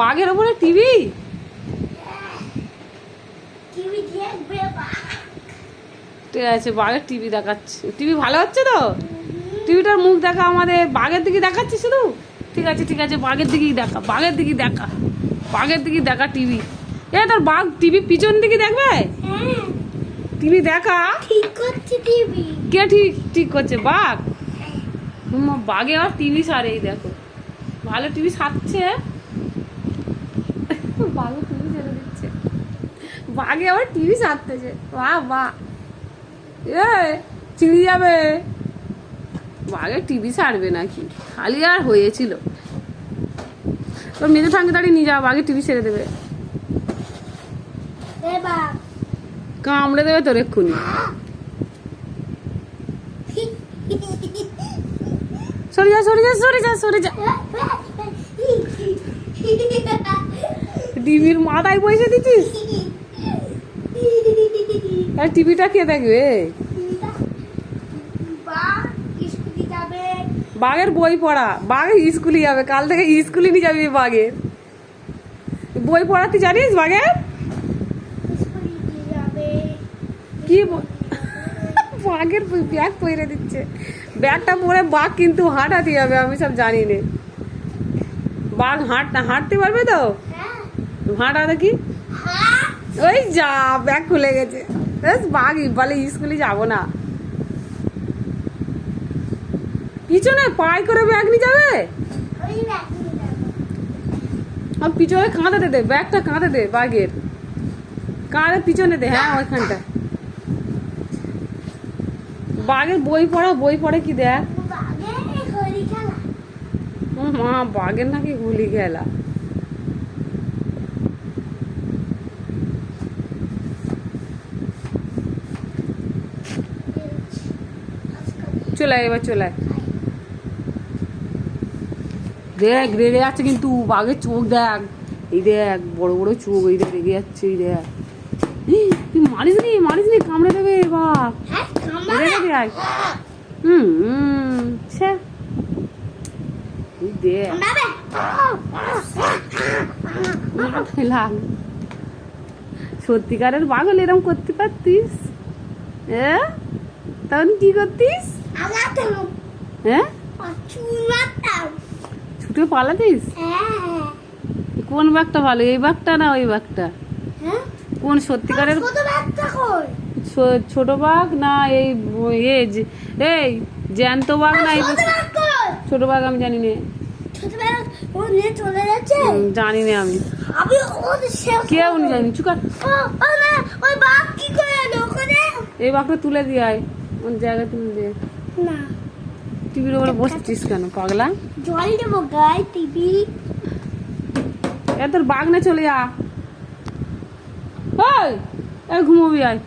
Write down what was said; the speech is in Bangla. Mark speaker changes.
Speaker 1: বাঘের ওপরে টিভি? ঠিক আছে বাঘের টিভি দেখাচ্ছে। টিভি ভালো হচ্ছে তো? টিভিটার মুখ দেখা আমাদের বাঘের দিকে দেখাচ্ছি শুধু? ঠিক আছে ঠিক আছে বাঘের দিকেই দেখা বাঘের দিকেই দেখা বাঘের দিকেই দেখা টিভি। এ তোর বাঘ টিভি পিছন দিকে দেখবে?
Speaker 2: হ্যাঁ।
Speaker 1: টিভি দেখা?
Speaker 2: ঠিক করছে টিভি।
Speaker 1: কে ঠিক ঠিক করছে বাঘ? বাঘে আবার টিভি সারে দেখো। ভালো টিভি সারছে। বাঘে টিভি ছেড়ে দিচ্ছে। বাঘে আবার টিভি সারতেছে বাহ বাহ। এ চিড়ি যাবে। বাঘে টিভি সারবে নাকি? খালি আর হয়েছিল। তোর মেজো ঠাঙ্গে দাঁড়িয়ে নিয়ে যাও বাঘে টিভি ছেড়ে দেবে। কামড়ে দেবে তোর এক্ষুনি। সরে যা সরে যা সরে যা সরে যা। টিভির মাথায় পয়সা দিচ্ছিস টিভিটা কে দেখবে?
Speaker 2: বাঘ
Speaker 1: বাঘের বই পড়া, বাঘ স্কুলে যাবে, কাল থেকে স্কুলে নিয়ে যাবি বাঘের। বই পড়াতে জানিস বাঘের? কি বাঘের ব্যাগ পরে দিচ্ছে। ব্যাগটা পরে বাঘ কিন্তু হাঁটাতে যাবে, আমি সব জানি নে। বাঘ হাঁট, হাঁটতে পারবে তো? হাঁটা দেখি? ওই যা ব্যাগ খুলে গেছে। ব্যাস বাঘ বলে স্কুলে যাব না। পিছনে পায়ে করে ব্যাগ নিয়ে যাবে? আর পিছনে কাঁধে দে ব্যাগটা কাঁধে দে বাঘের। কাঁধে পিছনে দে হ্যাঁ ওইখানটা। বাঘের বই পড়া বই পড়ে কি দেখ? মা বাঘের নাকি গুলি খেলা। চলে আয় এবার চলে আয়। দেখ রেগে যাচ্ছে কিন্তু বাঘের চোখ দেখ। এই দেখ বড় বড় চোখ এই দেখ রেগে যাচ্ছে এই দেখ। তুই মারিস নি মারিস নি কামড়ে দেবে বাঘ
Speaker 2: হ্যাঁ
Speaker 1: হুম হুম। দেখ। সত্যিকারের বাঘ হলে এরকম করতে পারতিস? হ্যাঁ? তখন কি করতিস? হ্যাঁ ছুটে পালাতিস? কোন বাঘটা ভালো? এই বাঘটা না ওই বাঘটা?
Speaker 2: হ্যাঁ?
Speaker 1: কোন সত্যিকারের ছোট বাঘ না এই এই জ্যান্ত বাঘ না এই
Speaker 2: ছোট
Speaker 1: বাঘ আমি জানি না। জানি না আমি। কেউ জানি? চুকার এই বাঘটা তুলে দিয়ে আয়। ওর জায়গায় তুলে দিয়ে
Speaker 2: না।
Speaker 1: টিভির উপরে বসছিস কেন পাগলা?
Speaker 2: জল দেবো গায়ে টিভি।
Speaker 1: এ তোর বাঘ না চলে যা। ওই ঘুমোবি আয়।